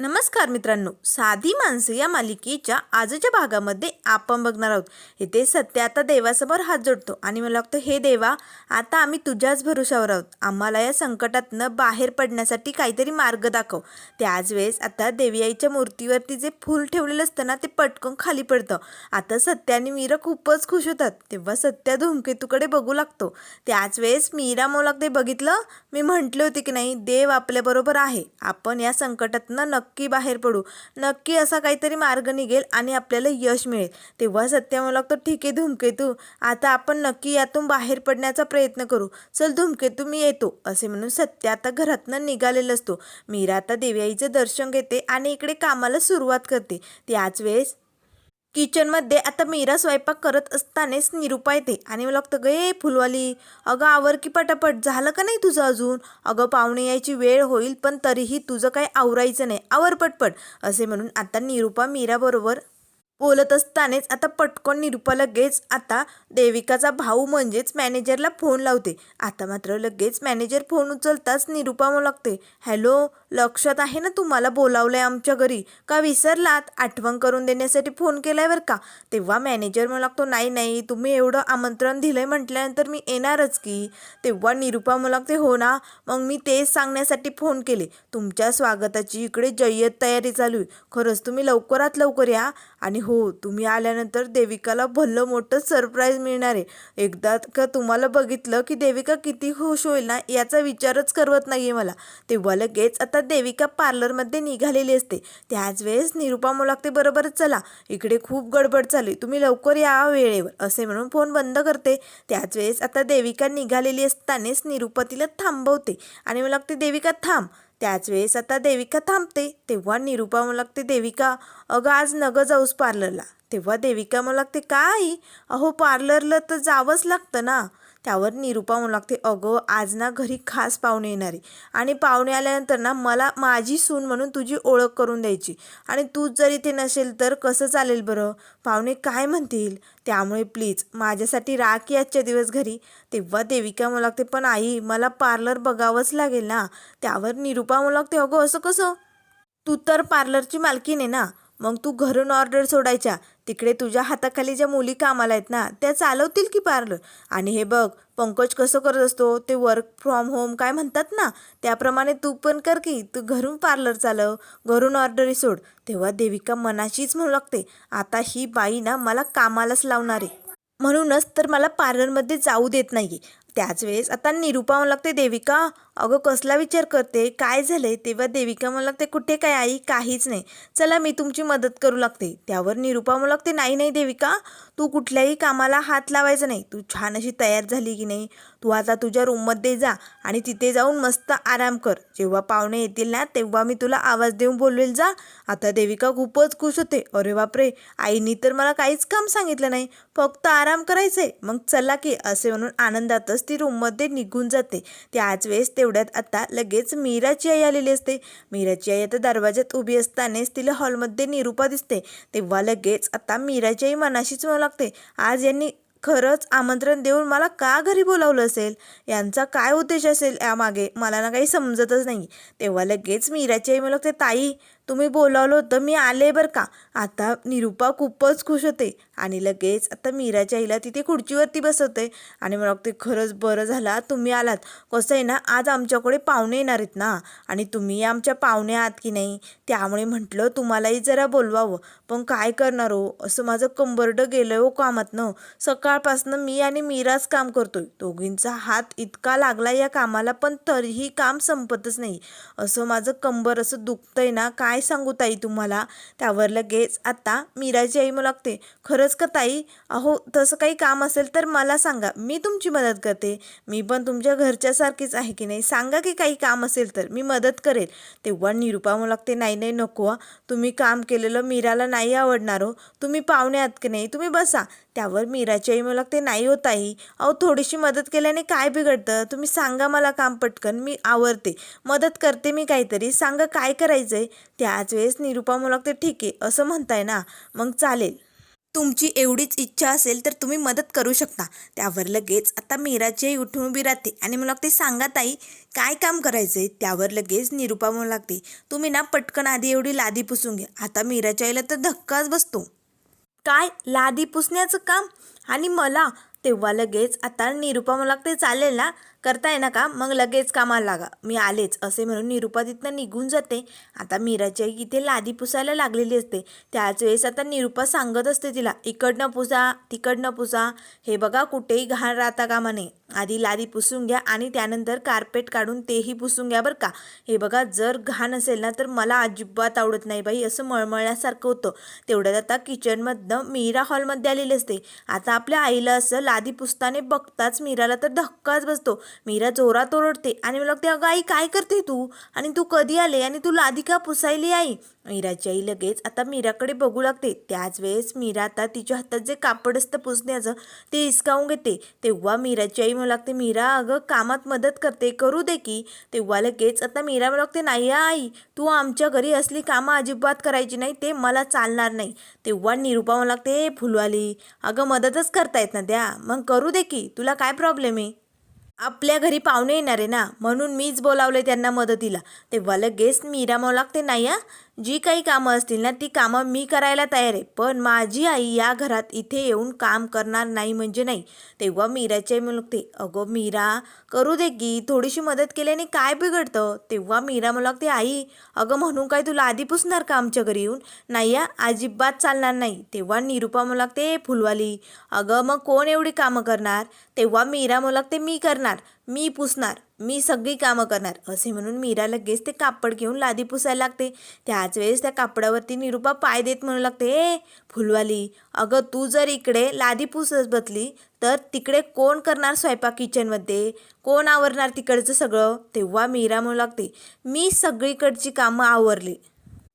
नमस्कार मित्रांनो साधी माणसं या मालिकेच्या आजच्या भागामध्ये आपण बघणार आहोत. इथे सत्य आता देवासमोर हात जोडतो आणि मला वाटतं हे देवा आता आम्ही तुझ्याच भरोशावर आहोत. आम्हाला या संकटातनं बाहेर पडण्यासाठी काहीतरी मार्ग दाखव. त्याच वेळेस आता देवी आईच्या मूर्तीवरती जे फूल ठेवलेलं असतं ना ते पटकन खाली पडतं. आता सत्य आणि मीरा खूपच खुश होतात. तेव्हा सत्या धूमकेतूकडे बघू लागतो. त्याच वेळेस मीरा मला ते बघितलं मी म्हटले होते की नाही देव आपल्याबरोबर आहे. आपण या संकटातनं नक्की नक्की बाहेर पडू. नक्की असा काहीतरी मार्ग निघेल आणि आपल्याला यश मिळेल. तेव्हा सत्य मला लागतो ठीक आहे धूमकेतू. आता आपण नक्की यातून बाहेर पडण्याचा प्रयत्न करू. चल धूमकेतू मी येतो. असे म्हणून सत्य आता घरातनं निघालेला असतो. मीरा आता देवी आईचं दर्शन घेते आणि इकडे कामाला सुरुवात करते. त्याच वेळेस किचनमध्ये आता मीरा स्वयंपाक करत असतानाच निरुपा येते आणि मला लागतं गे फुलवाली अगं आवर की पटापट. झालं का नाही तुझं अजून? अगं पाहुणे यायची वेळ होईल पण तरीही तुझं काही आवरायचं नाही. आवर पटपट. असे म्हणून आता निरुपा मीराबरोबर बोलत असतानाच आता पटकन निरुपा लगेच आता देविकाचा भाऊ म्हणजेच मॅनेजरला फोन लावते. आता मात्र लगेच मॅनेजर फोन उचलताच निरुपा मग लागते हॅलो लक्षात आहे ना तुम्हाला बोलावलंय आमच्या घरी? का विसरलात? आठवण करून देण्यासाठी फोन केलाय बरं का? तेव्हा मॅनेजर मला लागतो नाही नाही तुम्ही एवढं आमंत्रण दिलंय म्हटल्यानंतर मी येणारच की. तेव्हा निरुपा मला लागते हो ना. मग मी तेच सांगण्यासाठी फोन केले. तुमच्या स्वागताची इकडे जय्यत तयारी चालू आहे. खरंच तुम्ही लवकरात लवकर या. आणि हो तुम्ही आल्यानंतर देविकाला भलं मोठं सरप्राईज मिळणार आहे. एकदा का तुम्हाला बघितलं की देविका किती खुश होईल ना याचा विचारच करवत नाही आहे मला. तेव्हा लगेच आता देविका पार्लरमध्ये निघालेली असते. त्याच वेळेस निरुपा लागते बरोबरच चला. इकडे खूप गडबड चालली तुम्ही लवकर या वेळेवर असे म्हणून फोन बंद करते. त्याच वेळेस आता देविका निघालेली असतानाच निरुपा तिला थांबवते. आणि मला लागते देविका थांब. त्याच वेळेस आता देविका थांबते. तेव्हा निरुपा मला लागते देविका अगं आज नगं जाऊस पार्लरला. तेव्हा देविका मला लागते काय? अहो पार्लरला तर जावंच लागतं ना. त्यावर निरुपा म्हणू लागते अगं आज ना घरी खास पाहुणे येणारे. आणि पाहुणे आल्यानंतर ना मला माझी सून म्हणून तुझी ओळख करून द्यायची. आणि तूच जर इथे नसेल तर कसं चालेल बरं? पाहुणे काय म्हणतील? त्यामुळे प्लीज माझ्यासाठी राख आजच्या दिवस घरी. तेव्हा देविका मला लागते पण आई मला पार्लर बघावंच लागेल ना. त्यावर निरुपा मला लागते अगं असं कसं? तू तर पार्लरची मालकीण आहे ना. मग तू घरून ऑर्डर सोडायच्या. तिकडे तुझ्या हाताखाली ज्या मुली कामाला आहेत ना त्या चालवतील की पार्लर? आणि हे बघ पंकज कसं करत असतो ते वर्क फ्रॉम होम काय म्हणतात ना त्याप्रमाणे तू पण कर की तू घरून पार्लर चालव घरून ऑर्डरी सोड. तेव्हा देविका मनाशीच म्हणू लागते आता ही बाई ना मला कामालाच लावणार आहे. म्हणूनच तर मला पार्लरमध्ये जाऊ देत नाही त्याच वेळेस आता निरुपा म्हणू लागते देविका अगं कसला विचार करते? काय झालंय? तेव्हा देविका म्हणू लागते कुठे काय आई? काहीच नाही. चला मी तुमची मदत करू लागते. त्यावर निरुपा म्हणू लागते नाही नाही देविका. तू कुठल्याही कामाला हात लावायचा नाही. तू छान अशी तयार झाली की नाही? तू आता तुझ्या रूममध्ये जा आणि तिथे जाऊन मस्त आराम कर. जेव्हा पाहुणे येतील ना तेव्हा मी तुला आवाज देऊन बोलवेल जा. आता देविका खूपच खुश होते. अरे बापरे! आईनी तर मला काहीच काम सांगितलं नाही. फक्त आराम करायचंय. मग चला की असे म्हणून आनंदातच ती रूममध्ये निघून जाते. त्याच वेळेस तेवढ्यात आता लगेच मीराची आई आलेली असते. मीराची आई आता दरवाज्यात उभी असतानाच तिला हॉलमध्ये निरूपा दिसते. तेव्हा लगेच आता मीराची आई मनाशीच म्हणू लागते आज यांनी खरंच आमंत्रण देऊन मला का घरी बोलावलं असेल? यांचा काय उद्देश असेल यामागे? मला ना काही समजतच नाही. तेव्हा लगेच मीराची आई म्हणू लागते ताई तुम्ही बोलावलं होतं मी आले बरं का? आता निरुपा खूपच खुश होते आणि लगेच आता मीराच्या आईला तिथे खुर्चीवरती बसवते आणि मला ते खरंच बरं झाला तुम्ही आलात. कसं आहे ना आज आमच्याकडे पाहुणे येणार आहेत ना? आणि तुम्ही आमच्या पाहुणे आहात की नाही? त्यामुळे म्हटलं तुम्हालाही जरा बोलवावं. पण काय करणार हो? असं माझं कंबरडं गेलं हो कामातनं. सकाळपासनं मी आणि मीराच काम करतोय. दोघींचा हात इतका लागला या कामाला पण तरीही काम संपतच नाही. असं माझं कंबर असं दुखतंय ना काय काय सांगू ताई तुम्हाला? त्यावर लगेच आता मीराची आई मला लागते खरंच का ताई? अहो तसं काही काम असेल तर मला सांगा मी तुमची मदत करते. मी पण तुमच्या घरच्यासारखीच आहे की नाही? सांगा की काही काम असेल तर मी मदत करेल. तेव्हा निरुपा मला लागते नाही नाही नको तुम्ही काम केलेलं मीराला नाही आवडणार हो. तुम्ही पाहुणे आहात की नाही? तुम्ही बसा. त्यावर मीराची आई मला लागते नाही होत आई. अहो थोडीशी मदत केल्याने काय बिघडतं? तुम्ही सांगा मला काम पटकन मी आवरते. मदत करते मी काहीतरी. सांगा काय करायचं आहे त्याच वेळेस निरुपा मला लागते ठीक आहे असं म्हणताय ना. मग चालेल. तुमची एवढीच इच्छा असेल तर तुम्ही मदत करू शकता. त्यावर लगेच आता मीराची आई उठून उभी राहते आणि मला लागते सांगा ताई काय काम करायचं आहे त्यावर लगेच निरुपा म्हणू लागते तुम्ही ना पटकन आधी एवढी लादी पुसून घ्या. आता मीराच्या आईला तर धक्काच बसतो. काय? लादी पुसण्याचं काम? आणि मला? तेव्हा लगेच आता निरुपा मला लागते चालेल ना? करताय ना का? मग लगेच कामाला लागा. मी आलेच असे म्हणून निरुपा तिथनं निघून जाते. आता मीराची आई इथे लादी पुसायला लागलेली असते. त्याच वेळेस आता निरुपा सांगत असते तिला इकडनं पुसा तिकडनं पुसा. हे बघा कुठेही घाण राहता कामा नये. आधी लादी पुसून घ्या आणि त्यानंतर कार्पेट काढून तेही पुसून घ्या बरं का. हे बघा जर घाण असेल ना तर मला अजिबात आवडत नाही बाई. असं मळमळल्यासारखं होतं. तेवढ्यात आता किचनमधनं मीरा हॉलमध्ये आलेली असते. आता आपल्या आईला असं लादी पुसताना बघताच मीराला तर धक्काच बसतो. मीरा जोरात ओरडते आणि मला ते अगं आई काय करते तू? आणि तू कधी आले? आणि तू लादी का पुसायली आई? मीराची आई लगेच. आता मीराकडे बघू लागते. त्याच वेळेस मीरा आता तिच्या हातात जे कापड असतं पुसण्याचं ते हिसकावून घेते. तेव्हा मीराची आई मला लागते मीरा अगं कामात मदत करते. करू दे की. तेव्हा लगेच आता मीरा मला लागते नाही आई तू आमच्या घरी असली कामं अजिबात करायची नाही. ते मला चालणार नाही. तेव्हा निरुपा मला लागते फुलवाली अगं मदतच करतायत ना द्या मग करू दे की. तुला काय प्रॉब्लेम आहे? आपल्या घरी पाहुणे येणार आहे ना. म्हणून मीच बोलावले त्यांना मदतीला. तेव्हा लगेच मीरा मला लागते नाही आ जी काही कामं असतील ना ती कामं मी करायला तयार आहे. पण माझी आई या घरात इथे येऊन काम करणार नाही म्हणजे नाही. तेव्हा मीराचे आई मला अगं मीरा करू दे की थोडीशी मदत केल्याने काय बिघडतं? तेव्हा मीरा मला लागते आई अगं म्हणून काय तुला आधी पुसणार का आमच्या घरी येऊन? नाही या अजिबात चालणार नाही. तेव्हा निरुपा मला लागते "ए, फुलवाली अगं मग कोण एवढी कामं करणार? तेव्हा मीरा मला लागते मी करणार मी पुसणार. मी सगळी कामं करणार. असे म्हणून मीरा लगेच ते कापड घेऊन लादी पुसायला लागते. त्याच वेळेस त्या कापडावरती निरुपा पाय देत म्हणू लागते ए फुलवाली अगं तू जर इकडे लादी पुसत बसली तर तिकडे कोण करणार स्वयंपाक किचनमध्ये? कोण आवरणार तिकडचं सगळं? तेव्हा मीरा म्हणू लागते मी सगळीकडची कामं आवरली.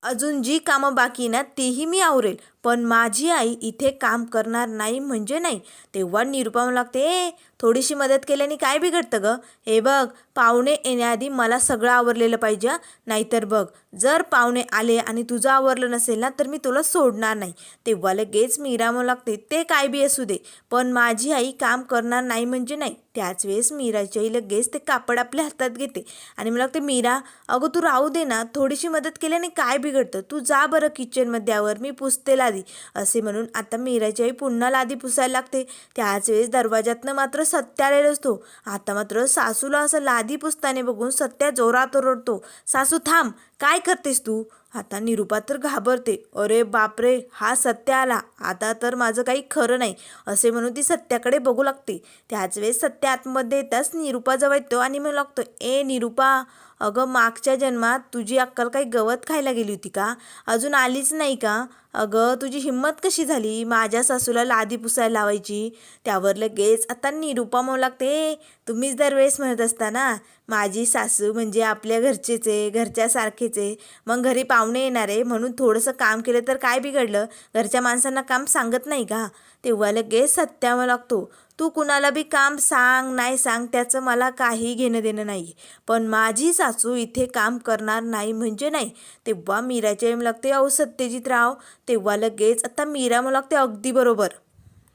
अजून जी कामं बाकी ना तीही मी आवरेल. पण माझी आई इथे काम करणार नाही म्हणजे नाही. तेव्हा निरुपा म्हणू लागते ए थोडीशी मदत केल्याने काय बिघडतं गं? हे बघ पाहुणे येण्याआधी मला सगळं आवरलेलं पाहिजे नाहीतर बघ जर पाहुणे आले आणि तुझं आवरलं नसेल ना तर मी तुला सोडणार नाही. तेव्हा लगेच मी म्हणू लागते. ते काय बी असू दे. पण माझी आई काम करणार नाही म्हणजे नाही. त्याच वेळेस मीराची आई लगेच ते कापड आपल्या हातात घेते. आणि मला लागते मीरा अगं तू राहू दे ना. थोडीशी मदत केल्याने काय बिघडतं? तू जा बरं किचनमध्ये आवर. मी पुसते लादी. असे म्हणून आता मीराची आई पुन्हा लादी पुसायला लागते. त्याच वेळेस दरवाजातनं मात्र सत्याला असतो. आता मात्र सासूला असं लादी पुसताने बघून सत्या जोरात ओरडतो. सासू थांब काय करतेस तू? आता निरुपा तर घाबरते. अरे बापरे हा सत्य आला. आता तर माझं काही खरं नाही असे म्हणून ती सत्याकडे बघू लागते. त्याच वेळेस सत्य आतमध्ये येताच निरुपाजवळ येतो आणि म्हणू लागतो ए निरुपा अगं मागच्या जन्मात तुझी अक्कल काही गवत खायला गेली होती का? अजून आलीच नाही का? अगं तुझी हिंमत कशी झाली? माझ्या सासूला लादी पुसायला लावायची. त्यावर लगेच आता निरुपा म्हणू लागते. तुम्हीच दरवेळेस म्हणत असता ना माझी सासू म्हणजे आपल्या घरचेच आहे घरच्यासारखेच आहे मग घरी पाहुणे येणार आहे म्हणून थोडंसं काम केलं तर काय बिघडलं? घरच्या माणसांना काम सांगत नाही का? तेव्हा लगेच सत्यावं लागतो. तू कुणाला बी काम सांग नाही सांग त्याचं मला काही घेणं देणं नाही. पण माझी सासू इथे काम करणार नाही म्हणजे नाही. तेव्हा मीराच्या एम लागते अहो सत्यजित राव तेव्हा लगेच आता मीरा मला लागते अगदी बरोबर.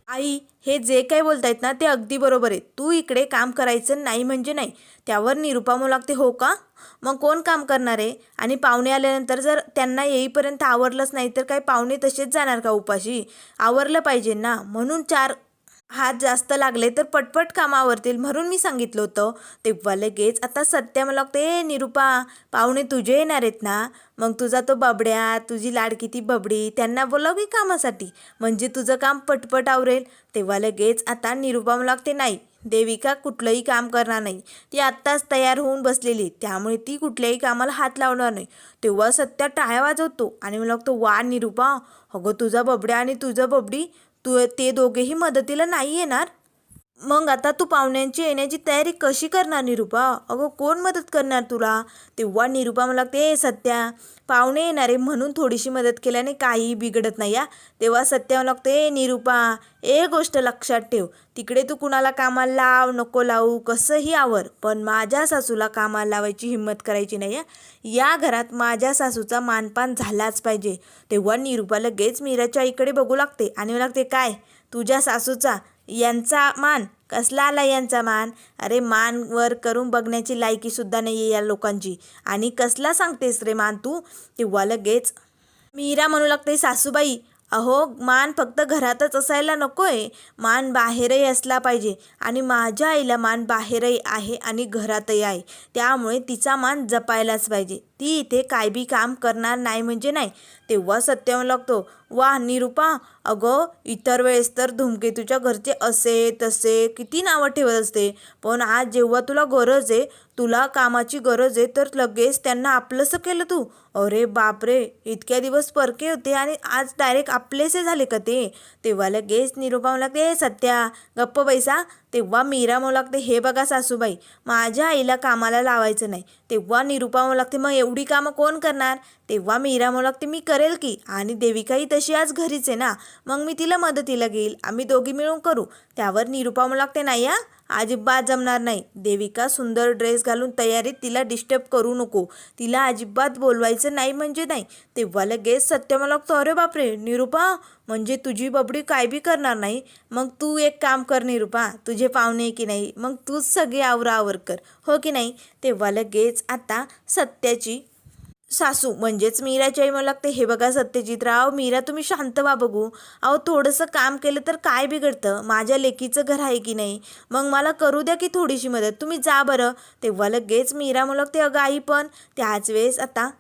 आई हे जे काही बोलतायत ना ते अगदी बरोबर आहे. तू इकडे काम करायचं नाही म्हणजे नाही. त्यावर निरुपा म्हणू लागते हो का? मग कोण काम करणार आहे? आणि पाहुणे आल्यानंतर जर त्यांना येईपर्यंत आवरलंच नाही तर काय पाहुणे तसेच जाणार का उपाशी? आवरलं पाहिजे ना. म्हणून चार हात जास्त लागले तर पटपट कामावरतील म्हणून मी सांगितलं होतं. तेव्हा लगेच आता सत्या मला लागते "ए, निरुपा पाहुणे तुझे येणार आहेत ना? मग तुझा तो बबड्या तुझी लाडकी ती बबडी त्यांना बोलाव की कामासाठी? म्हणजे तुझं काम पटपट आवरेल. तेव्हा लगेच आता निरुपा मला लागते नाही देविका कुठलंही काम करणार नाही. ती आत्ताच तयार होऊन बसलेली त्यामुळे ती कुठल्याही कामाला हात लावणार नाही. तेव्हा सत्या टाळ्या वाजवतो आणि मला लागतो वा निरुपा अगं तुझा बबड्या आणि तुझं बबडी तू ते दोघेही मदतीला नाही येणार? मग आता तू पाहुण्यांची येण्याची तयारी कशी करणार निरुपा? अगं कोण मदत करणार तुला? तेव्हा निरुपा मला लागते सत्या पाहुणे येणारे म्हणून थोडीशी मदत केल्याने काही बिघडत नाही या तेव्हा सत्या मला लागते "ए निरुपा एक गोष्ट लक्षात ठेव. तिकडे तू कुणाला कामाला लाव नको लावू कसंही आवर पण माझ्या सासूला कामाला लावायची हिंमत करायची नाही या. या घरात माझ्या सासूचा मानपान झालाच पाहिजे. तेव्हा निरुपा लगेच मीराच्या आईकडे बघू लागते आणि मला लागते काय? तुझ्या सासूचा यांचा मान? कसला आला यांचा मान? अरे मान वर करून बघण्याची लायकी सुद्धा नाही आहे या लोकांची. आणि कसला सांगतेस रे मान तू? तेव्हा लगेच मीरा म्हणू लागते सासूबाई अहो मान फक्त घरातच असायला नको आहे मान बाहेरही असला पाहिजे. आणि माझ्या आईला मान बाहेरही आहे आणि घरातही आहे. त्यामुळे तिचा मान जपायलाच पाहिजे. ती इथे काय बी काम करणार नाही म्हणजे नाही. तेव्हा सत्य लागतो वा निरुपा अगं इतर वेळेस तर धूमकेतूच्या घरचे असे तसे किती नावं ठेवत असते. पण आज जेव्हा तुला गरज आहे तुला कामाची गरज आहे तर लगेच त्यांना आपलंसं केलं तू. अरे बापरे इतक्या दिवस परके होते आणि आज डायरेक्ट आपलेसे झाले का ते? तेव्हा लगेच निरुपा म्हणला ते सत्या गप्प बैसा तेव्हा मीरा म्हणू लागते हे बघा सासूबाई माझ्या आईला कामाला लावायचं नाही. तेव्हा निरुपा म्हणू लागते मग एवढी कामं कोण करणार? तेव्हा मीरा म्हणू लागते मी करेल की. आणि देविकाही तशी आज घरीच आहे ना. मग मी तिला मदतीला घेईल. आम्ही दोघी मिळून करू. त्यावर निरुपा म्हणू लागते नाही या अजिबात जमणार नाही. देविका सुंदर ड्रेस घालून तयारीत तिला डिस्टर्ब करू नको. तिला अजिबात बोलवायचं नाही म्हणजे नाही. तेव्हा लगेच सत्य मला लागतो अरे बापरे निरुपा म्हणजे तुझी बबडी काय बी करणार नाही. मग तू एक काम कर निरुपा तुझे पाहुणे की नाही? मग तूच सगळे आवरावर कर. हो की नाही? तेव्हा लगेच आता सत्याची सासू म्हणजेच मीराची आई मला लागते हे बघा सत्यजितराव मीरा तुम्ही शांत व्हा बघू. अहो थोडंसं काम केलं तर काय बिघडतं? माझ्या लेकीचं घर आहे की नाही? मग मला करू द्या की थोडीशी मदत? तुम्ही जा बरं. तेव्हा लगेच मीरा मला लागते अगं आई पण. त्याच वेळेस आता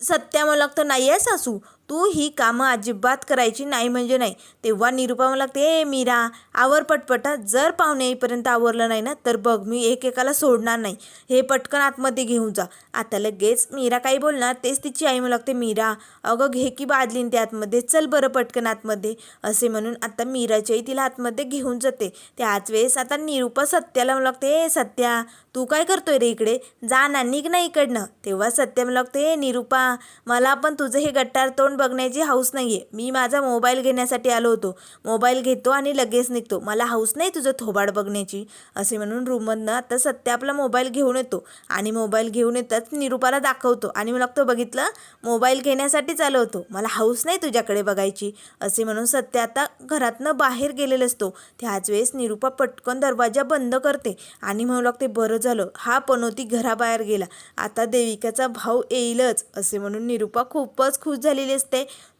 सत्या मला लागतं नाही आहे सासू. तू ही कामं अजिबात करायची नाही म्हणजे नाही. तेव्हा निरुपा मला लागते ए मीरा आवर पटपटा. जर पाहुणे येईपर्यंत आवरलं नाही ना तर बघ मी एकेकाला सोडणार नाही. हे पटकन आतमध्ये घेऊन जा. आता लगेच मीरा काही बोलणार तेच तिची आई मला लागते मीरा अगं घे की बादलीन ते आतमध्ये. चल बरं पटकन आतमध्ये. असे म्हणून आता मीराची आई तिला आतमध्ये घेऊन जाते. त्याच वेळेस आता निरुपा सत्याला मला लागते ए सत्या तू काय करतोय रे इकडे? जा ना निघ ना इकडनं. तेव्हा सत्य मला लागते ए निरुपा मला पण तुझं हे गट्टार तोंड बघण्याची हाऊस नाही आहे मी माझा मोबाईल घेण्यासाठी आलो होतो. मोबाईल घेतो आणि लगेच निघतो. मला हाऊस नाही तुझं थोबाड बघण्याची असे म्हणून रूममधनं आता सत्य आपला मोबाईल घेऊन येतो. आणि मोबाईल घेऊन येताच निरुपाला दाखवतो. आणि मला लागतो बघितलं मोबाईल घेण्यासाठीच आलो होतो. मला हाऊस नाही तुझ्याकडे बघायची असे म्हणून सत्य आता घरातनं बाहेर गेलेलं असतो. त्याच वेळेस निरुपा पटकन दरवाजा बंद करते आणि म्हणू लागते बरं झालं हा पनोती घराबाहेर गेला. आता देविकाचा भाऊ येईलच असे म्हणून निरुपा खूपच खुश झालेली असते.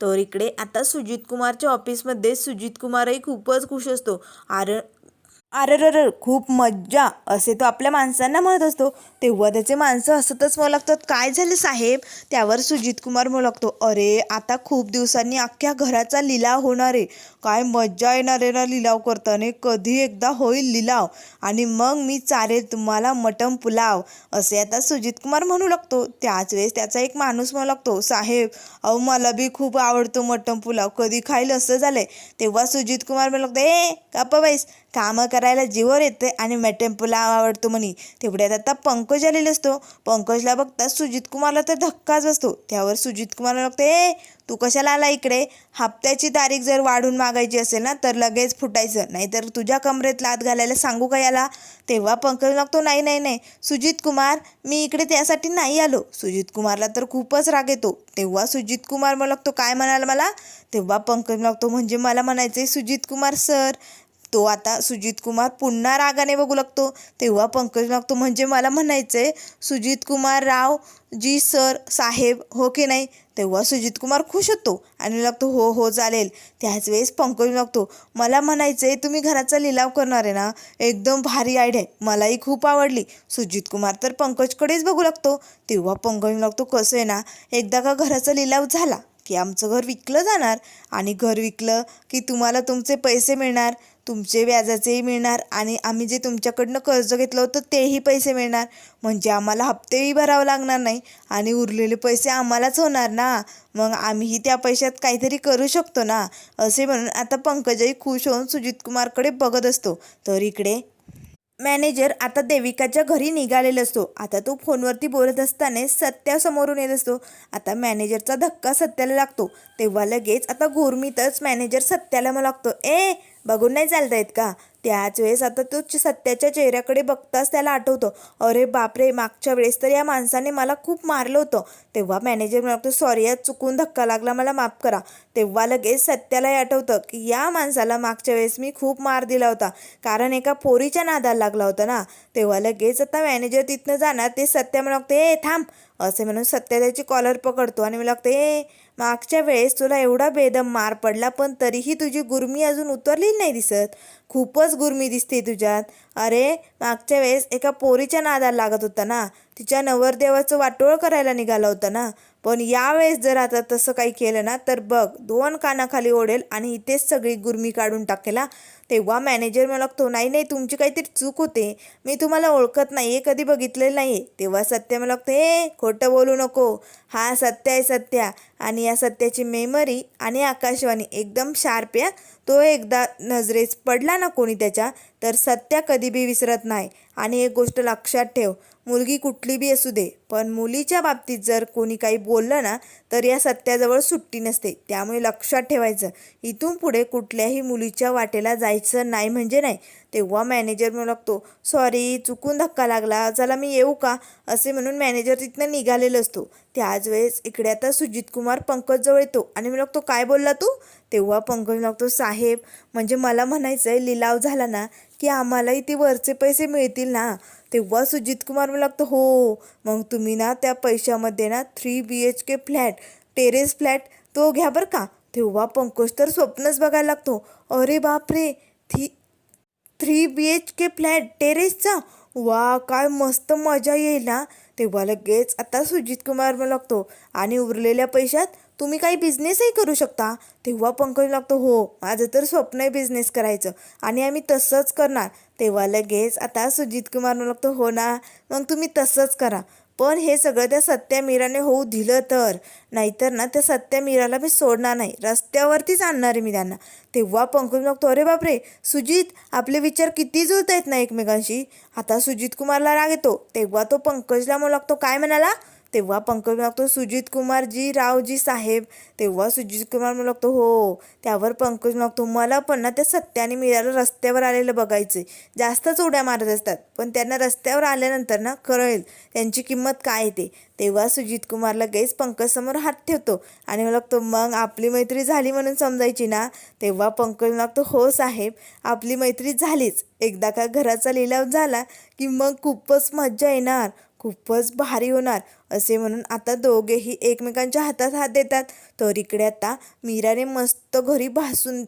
तर इकडे आता सुजित कुमारच्या ऑफिसमध्ये सुजित कुमारही खूपच खुश असतो. आर अरे खूप मज्जा असे तो आपल्या माणसांना म्हणत असतो. तेव्हा त्याचे माणसं हसतच मला लागतात काय झालं साहेब? त्यावर सुजित कुमार म्हणू लागतो अरे आता खूप दिवसांनी अख्ख्या घराचा लिलाव होणार आहे. काय मज्जा येणार आहे ना लिलाव करताना? कधी एकदा होईल लिलाव. आणि मग मी चालेल तुम्हाला मटम पुलाव. असे आता सुजित कुमार म्हणू लागतो. त्याच वेळेस त्याचा एक माणूस म्हणू लागतो साहेब अहो मला बी खूप आवडतो मटम पुलाव. कधी खाईल असं झालंय. तेव्हा सुजित कुमार म्हणू लागतो ए गप्पा बाईस कामं करायला जीवर येते आणि मॅटेम्पूला आवडतो म्हणे. तेवढ्यात आता पंकज आलेला असतो. पंकजला बघता सुजित कुमारला तर धक्काच असतो त्यावर सुजित कुमारला बघते ए तू कशाला आला इकडे? हप्त्याची तारीख जर वाढून मागायची असेल ना तर लगेच फुटायचं. नाहीतर तुझ्या कमरेत लात घालायला सांगू का याला? तेव्हा पंकज लागतो नाही नाही नाही. सुजित कुमार मी इकडे त्यासाठी नाही आलो. सुजित कुमारला तर खूपच राग येतो. तेव्हा सुजित कुमार मग लागतो काय म्हणाल मला? तेव्हा पंकज लागतो म्हणजे मला म्हणायचं सुजित कुमार सर तो आता सुजित कुमार पुन्हा रागाने बघू लागतो. तेव्हा पंकज लागतो म्हणजे मला म्हणायचंय सुजित कुमार राव जी सर साहेब हो की नाही? तेव्हा सुजित कुमार खुश होतो आणि लागतो हो हो चालेल. त्याच वेळेस पंकज लागतो मला म्हणायचं आहे तुम्ही घराचा लिलाव करणार आहे ना? एकदम भारी आयडिया आहे. मलाही खूप आवडली. सुजित कुमार तर पंकजकडेच बघू लागतो. तेव्हा पंकज लागतो कसं आहे ना एकदा का घराचा लिलाव झाला की आमचं घर विकलं जाणार आणि घर विकलं की तुम्हाला तुमचे पैसे मिळणार? तुमचे व्याजाचेही मिळणार आणि आम्ही जे तुमच्याकडनं कर्ज घेतलं होतं तेही पैसे मिळणार. म्हणजे आम्हाला हप्तेही भरावं लागणार नाही आणि उरलेले पैसे आम्हालाच होणार ना. मग आम्हीही त्या पैशात काहीतरी करू शकतो ना असे म्हणून आता पंकजही खुश होऊन सुजित कुमारकडे बघत असतो. तर इकडे मॅनेजर आता देविकाच्या घरी निघालेला असतो. आता तो फोनवरती बोलत असताना सत्या समोरून येत असतो. आता मॅनेजरचा धक्का सत्याला लागतो. तेव्हा लगेच आता गुरमीतच मॅनेजर सत्याला मग लागतो. ए बघून नाही चालता येत का? त्याच वेळेस आता तो सत्याच्या चेहऱ्याकडे बघताच त्याला आठवतं. अरे बापरे मागच्या वेळेस तर या माणसाने मला खूप मारलं होतं. तेव्हा मॅनेजर म्हणतो सॉरी या चुकून धक्का लागला मला माफ करा. तेव्हा लगेच सत्यालाही आठवतं की या माणसाला मागच्या वेळेस मी खूप मार दिला होता. कारण एका पोरीच्या नादाला लागला होता ना. तेव्हा लगेच आता मॅनेजर तिथनं जाणार ते सत्या मला ए थांब असे म्हणून सत्या त्याची कॉलर पकडतो. आणि मला लागतं ए मागच्या वेळेस तुला एवढा बेदम मार पडला पण तरीही तुझी गुरमी अजून उतरली नाही दिसत. खूपच गुरमी दिसते तुझ्यात. अरे मागच्या वेळेस एका पोरीच्या नादाला लागत होता ना. तिच्या नवरदेवाचं वाटोळ करायला निघाला होता ना. पण यावेळेस जर आता तसं काही केलं ना तर बघ दोन कानाखाली ओढेल आणि इथेच सगळी गुरमी काढून टाकेला तेव्हा मॅनेजर मला लागतो नाही नाही तुमची काहीतरी चूक होते. मी तुम्हाला ओळखत नाही आहे कधी बघितलेलं नाही आहे तेव्हा सत्य मला लागतं हे खोटं बोलू नको. हा सत्य आहे सत्या. आणि या सत्याची मेमरी आणि आकाशवाणी एकदम शार्प आहे तो एकदा नजरेस पडला ना कोणी त्याच्या तर सत्या कधी बी विसरत नाही. आणि एक गोष्ट लक्षात ठेव मुलगी कुठली बी असू दे पण मुलीच्या बाबतीत जर कोणी काही बोललं ना तर या सत्याजवळ सुट्टी नसते. त्यामुळे लक्षात ठेवायचं इथून पुढे कुठल्याही मुलीच्या वाटेला जायचं नाही म्हणजे नाही. तेव्हा मॅनेजर म्हणू लागतो सॉरी चुकून धक्का लागला चला मी येऊ का? असे म्हणून मॅनेजर तिथनं निघालेला असतो. त्याच वेळेस इकडे आता सुजित कुमार पंकजजवळ येतो आणि मी लागतो काय बोलला तू? तेव्हा पंकज लागतो साहेब म्हणजे मला म्हणायचं आहे लिलाव झाला ना की आम्हालाही ते वरचे पैसे मिळतील ना. तेव्हा सुजित कुमार मला लागतं हो मग तुम्ही ना त्या पैशामध्ये ना three B H K flat terrace flat तो घ्या बरं का. तेव्हा पंकज तर स्वप्नच बघायला लागतो. अरे बापरे थी three B H K flat टेरेसचा वा काय मस्त मजा येईल ना. तेव्हा लगेच आता सुजित कुमार मला लागतो आणि उरलेल्या पैशात तुम्ही काही बिझनेसही करू शकता. तेव्हा पंकज लागतो हो माझं तर स्वप्न आहे बिझनेस करायचं. आणि आम्ही तसंच करणार. तेव्हा लगेच आता सुजित कुमार लागतो हो ना मग तुम्ही तसंच करा. पण हे सगळं त्या सत्या मीराने होऊ दिलं तर. नाहीतर ना त्या सत्या मीराला मी सोडणार नाही. रस्त्यावरतीच आणणार आहे मी त्यांना. तेव्हा पंकज लागतो अरे बापरे सुजित आपले विचार किती जुळत आहेत ना एकमेकांशी. आता सुजित कुमारला राग येतो. तेव्हा तो पंकजला मग लागतो काय म्हणाला? तेव्हा पंकज लागतो सुजित कुमारजी रावजी साहेब. तेव्हा सुजित कुमार म्हणू लागतो हो. त्यावर पंकज लागतो मला पण ना त्या सत्याने मीराला रस्त्यावर आलेलं बघायचं जास्तच उड्या मारत असतात. पण त्यांना रस्त्यावर आल्यानंतर ना कळेल त्यांची किंमत काय येते तेव्हा सुजित कुमार लगेच पंकजसमोर हात ठेवतो आणि मला लागतो मग आपली मैत्री झाली म्हणून समजायची ना? तेव्हा पंकज लागतो हो साहेब आपली मैत्री झालीच. एकदा का घराचा लिलाव झाला की मग खूपच मज्जा येणार. खूपच भारी होणार. असे म्हणून आता दोघेही एकमेकांच्या हातात हात देतात. तर इकडे आता मीराने मस्त घरी भासून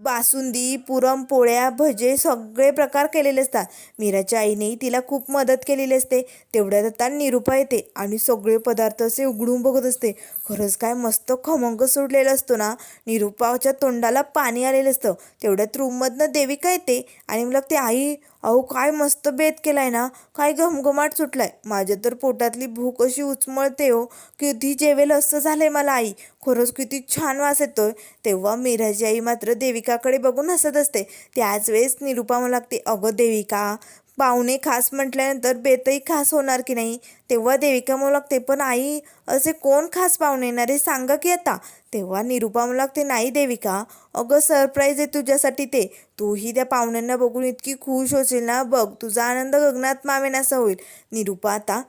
बासुंदी पुरणपोळ्या भजे सगळे प्रकार केलेले असतात. मीराच्या आईनेही तिला खूप मदत केलेली असते. तेवढ्यात आता निरुपा येते आणि सगळे पदार्थ असे उघडून बघत असते. खरंच काय मस्त खमंग सोडलेला असतो ना. निरुपाच्या तोंडाला पाणी आलेलं असतं. तेवढ्यात रूममधनं देविका येते आणि मग ते आई अहो काय मस्त बेत केलाय ना. काय घमघमाट सुटलाय. माझ्या तर पोटातली भूक अशी उचमळते हो. किती जेवेल असं झालंय मला आई. खरंच किती छान वास येतोय. तेव्हा मिराजी आई मात्र देविकाकडे बघून हसत असते. त्याच वेळेस निरुपा मला लागते अगं देविका पाहुणे खास म्हटल्यानंतर बेतही खास होणार की नाही? तेव्हा देविका मला लागते पण आई असे कोण खास पाहुणे येणार हे सांगा की आता? तेव्हा निरुपा मला लागते नाही देविका. अगं सरप्राईज आहे तुझ्यासाठी ते. तूही त्या पाहुण्यांना बघून इतकी खुश होशील ना? बघ तुझा आनंद गगनात मावेन असा होईल. निरुपा आता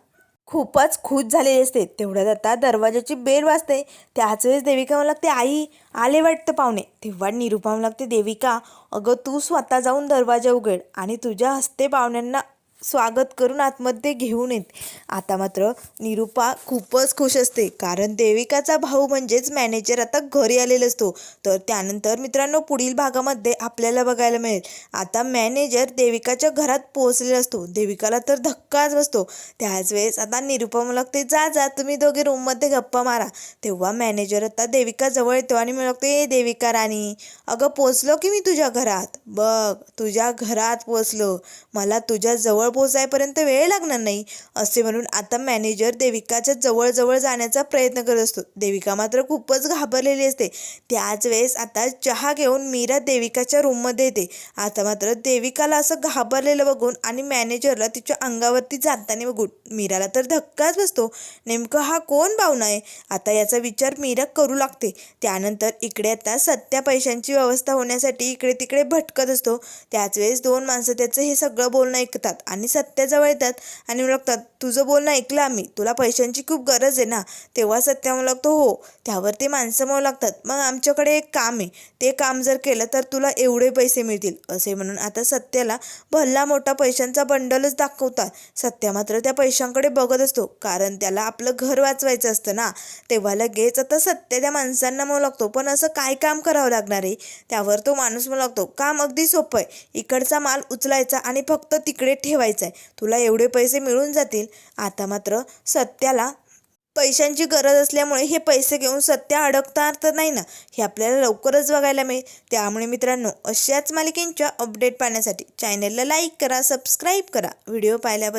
खूपच खुश झालेली असते. तेवढ्यात आता दरवाजाची बेल वाजते. त्याच वेळेस देविका मला लागते आई आले वाटतं पाहुणे. तेव्हा निरूपा मला लागते देविका अगं तू स्वतः जाऊन दरवाजा उघड आणि तुझ्या हस्ते पाहुण्यांना स्वागत करून आतमध्ये घेऊन येते. आता मात्र निरुपा खूपच खुश असते. कारण देविकाचा भाऊ म्हणजेच मॅनेजर आता घरी आलेला असतो. तर त्यानंतर मित्रांनो पुढील भागामध्ये आपल्याला बघायला मिळेल. आता मॅनेजर देविकाच्या घरात पोहोचलेला असतो. देविकाला तर धक्काच बसतो. त्याच वेळेस आता निरुपा मला जा जा तुम्ही दोघे रूममध्ये गप्पा मारा. तेव्हा मॅनेजर आता देविका जवळ येतो आणि मला ए देविका राणी अगं पोचलो की मी तुझ्या घरात? बघ तुझ्या घरात पोचलो मला तुझ्या जवळ पोचायपर्यंत वेळ लागणार नाही असे म्हणून आता मॅनेजर देविकाच्या जवळजवळ जाण्याचा प्रयत्न करत असतो. देविका मात्र खूपच घाबरलेली असते. त्याच वेळेस आता चहा घेऊन मीरा देविकाच्या रूममध्ये येते. आता मात्र देविकाला असं घाबरलेलं बघून आणि मॅनेजरला तिच्या अंगावरती जाताना बघून मीराला तर धक्काच बसतो. नेमकं हा कोण भावना आहे? आता याचा विचार मीरा करू लागते. त्यानंतर इकडे आता सत्या पैशांची व्यवस्था होण्यासाठी इकडे तिकडे भटकत असतो. त्याच वेळेस दोन माणसं त्याचं हे सगळं बोलणं ऐकतात आणि आणि सत्याजवळ येतात. आणि मला लागतात तुझं बोलणं ऐकलं आम्ही. तुला पैशांची खूप गरज आहे ना. तेव्हा सत्या म्हणू लागतो हो त्यावर ते माणसं म्हणू लागतात. मग आमच्याकडे एक काम आहे. ते काम जर केलं तर तुला एवढे पैसे मिळतील. असे म्हणून आता सत्याला भल्ला मोठा पैशांचा बंडलच दाखवतात. सत्या मात्र त्या पैशांकडे बघत असतो. कारण त्याला आपलं घर वाचवायचं असतं ना. तेव्हा लगेच आता सत्य त्या माणसांना म्हणू लागतो पण असं काय काम करावं लागणार आहे? त्यावर तो माणूस म्हणू लागतो काम अगदी सोपं आहे. इकडचा माल उचलायचा आणि फक्त तिकडे ठेवायचा. आहे तुला एवढे पैसे मिळून जातील. आता मात्र सत्याला पैशांची गरज असल्यामुळे हे पैसे घेऊन सत्या अडकणार तर नाही ना? हे आपल्याला लवकरच बघायला मिळेल. त्यामुळे मित्रांनो अशाच मालिकेंच्या अपडेट पाहण्यासाठी चॅनलला लाईक करा सबस्क्राईब करा. व्हिडिओ पाहिल्याबद्दल